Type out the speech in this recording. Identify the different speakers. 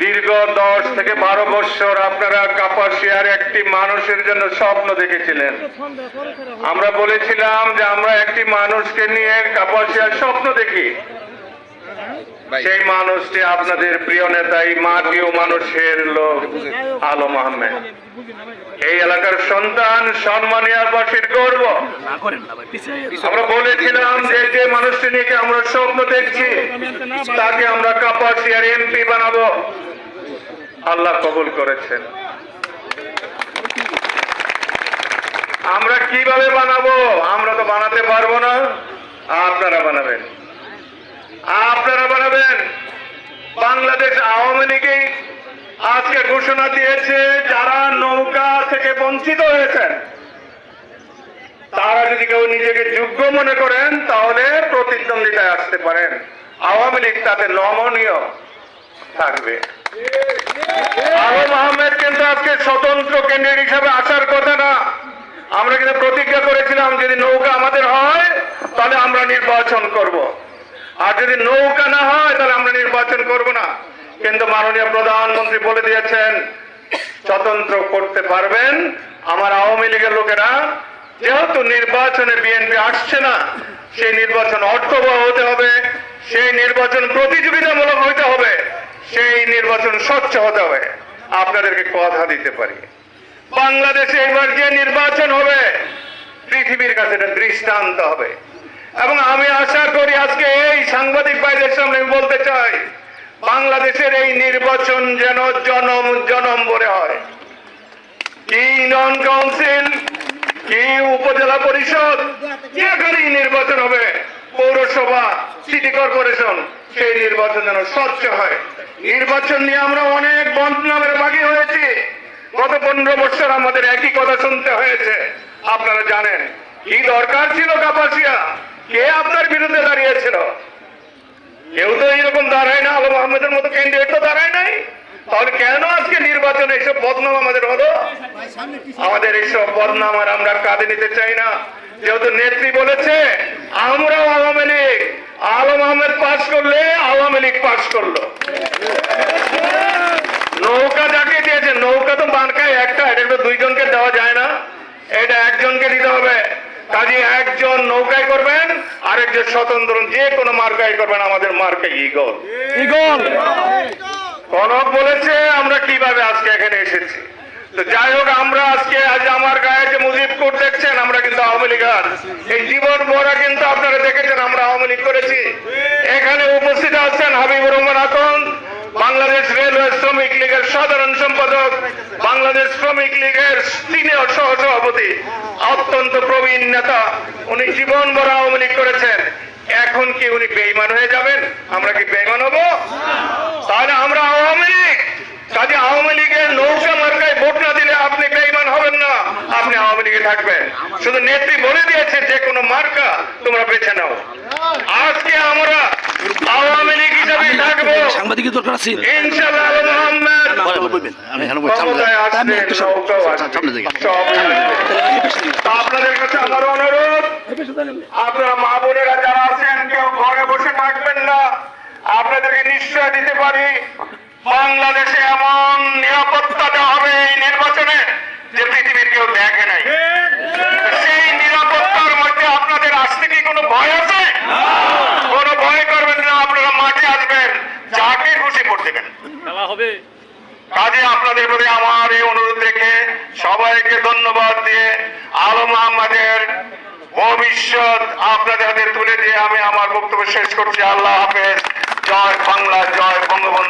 Speaker 1: দীর্ঘ দশ থেকে বারো বছর আপনারা কাপাসিয়ার একটি মানুষের জন্য স্বপ্ন দেখেছিলেন। আমরা বলেছিলাম যে আমরা একটি মানুষকে নিয়ে কাপাসিয়ার স্বপ্ন দেখি। সেই মানুষটি আপনাদের প্রিয় নেতা এই মাটি ও মানুষের লোক আলম আহমেদ এই এলাকার সন্তান সম্মানিয়াবাসীর গর্ব। আমরা বলেছিলাম যে যে মানুষটি নিয়ে আমরা স্বপ্ন দেখছি তাকে আমরা কাপাসিয়ার এমপি বানাবো। আল্লাহ কবুল করেছেন। আমরা কীভাবে বানাবো? আমরা তো বানাতে পারব না। আপনারা বানাবেন। আপনারা বানাবেন। বাংলাদেশ আওয়ামী লীগই আজকে ঘোষণা দিয়েছে, যারা নৌকা থেকে বঞ্চিত হয়েছেন, তারা যদি কেউ নিজেকে যোগ্য মনে করেন, তাহলে প্রতিদ্বন্দ্বিতায় আসতে পারেন। আওয়ামী লীগ তাতে নমনীয়। থাকবে। আলম আহমেদ কিন্তু আজকে স্বতন্ত্র কেন্দ্রের হিসাবে আসার কথা না। আমরা কিন্তু প্রতিজ্ঞা করেছিলাম, যদি নৌকা আমাদের হয়, তাহলে আমরা নির্বাচন করব। আর যদি নৌকা না হয়, তাহলে আমরা নির্বাচন করব না। কিন্তু মাননীয় প্রধানমন্ত্রী বলে দিয়েছেন, স্বতন্ত্র করতে পারবেন। আমার আওয়ামী লীগের লোকেরা, যেহেতু নির্বাচনে বিএনপি আসছে না, সেই নির্বাচন অর্থবহ হতে হবে। সেই নির্বাচন প্রতিযোগিতামূলক হবে সেই নির্বাচন স্বচ্ছ হতে হবে। আপনাদেরকে কথা দিতে পারি। বাংলাদেশে এবার যে নির্বাচন হবে, পৃথিবীর কাছে এটা দৃষ্টান্ত হবে। এবং আমি আশা করি আজকে এই সাংবাদিক ভাইদের সামনে আমি বলতে চাই, বাংলাদেশের এই নির্বাচন যেন জনম জনম ভরে হয়। কি নন কাউন্সিল, কি উপজেলা পরিষদ, যেখানেই নির্বাচন হবে, পৌরসভা, সিটি কর্পোরেশন, সেই নির্বাচন যেন স্বচ্ছ হয়। নির্বাচন নিয়ে আমরা অনেক বদনামের বাকি হয়েছি। গত পনেরো বছর আমাদের একই কথা শুনতে হয়েছে। আপনারা জানেন, কি দরকার ছিল কাপাসিয়া? কে আপনার বিরুদ্ধে দাঁড়িয়েছিল? কেউ তো এইরকম দাঁড়ায় না, আলম আহমেদের মতো ক্যান্ডিডেট তো দাঁড়ায় নাই। তাহলে কেন আজকে নির্বাচনে এইসব বদনাম আমাদের হলো? আমাদের এইসব বদনাম আর আমরা কাঁধে নিতে চাই না। যেহেতু নেত্রী বলেছে আলম আহমেদ পাশ করলে আওয়ামী লীগ পাশ করল। নৌকা যাকে দিয়েছে নৌকা তো মার্কায় একটা এটা দুইজনকে দেওয়া যায় না। এটা একজনকে দিতে হবে। কাজে একজন নৌকায় করবেন আরেকজন স্বতন্ত্র যে কোনো মার্কায় করবেন আমাদের মার্কায় ইগল
Speaker 2: ইগল
Speaker 1: কনক বলেছে আমরা কীভাবে আজকে এখানে এসেছি? যাই হোক, আমরা আজকে আজ আমার গায়ে যে মুজিবপুর দেখছেন, আমরা কিন্তু আওয়ামী লীগার। এই জীবন ভরা কিন্তু আপনারা দেখেছেন, আমরা আওয়ামী লীগ করেছি। এখানে উপস্থিত আছেন হাবিবুর রহমান আতন, বাংলাদেশ রেলওয়ে শ্রমিক লীগের সাধারণ সম্পাদক, বাংলাদেশ শ্রমিক লীগের সিনিয়র সহ সভাপতি অত্যন্ত প্রবীণ নেতা। উনি জীবন ভরা আওয়ামী লীগ করেছেন। এখন কি উনি বেইমান হয়ে যাবেন? আমরা কি বেইমান হব? তাহলে আমরা আওয়ামী লীগ। কাজে আওয়ামী লীগের নৌকা মার্কায় ভোট না দিলে আপনি বেইমান হবেন না থাকবেন শুধু নেত্রী বলে দিয়েছে যে কোনো মার্কা তোমরা বেছে নাও। আজকে আমরা আওয়ামী লীগ হিসাবে থাকব।
Speaker 2: সাংবাদিকের দরকার আছে।
Speaker 1: তা আপনাদের কাছে আমার অনুরোধ আপনারা মা বোনেরা যারা আছেন কেউ ঘরে বসে থাকবেন না। আপনাদেরকে নিশ্চয় দিতে পারি বাংলাদেশে এমন নিরাপত্তা দেওয়া হবে এই নির্বাচনে যে পৃথিবীর কেউ দেখে নাই। সেই নিরাপত্তার মধ্যে আপনাদের আসতে কি কোনো ভয় আছে? কোনো ভয় করবেন না আপনারা মাঠে আসবেন যাকে খুশি ভোট দেবেন।
Speaker 3: খেলা হবে।
Speaker 1: কাজে আপনাদের প্রতি আমার এই অনুরোধ রেখে সবাইকে ধন্যবাদ দিয়ে আলম আহমদের ভবিষ্যৎ আপনাদের হাতে তুলে দিয়ে আমি আমার বক্তব্য শেষ করছি। আল্লাহ হাফেজ। জয় বাংলা জয় বঙ্গবন্ধু।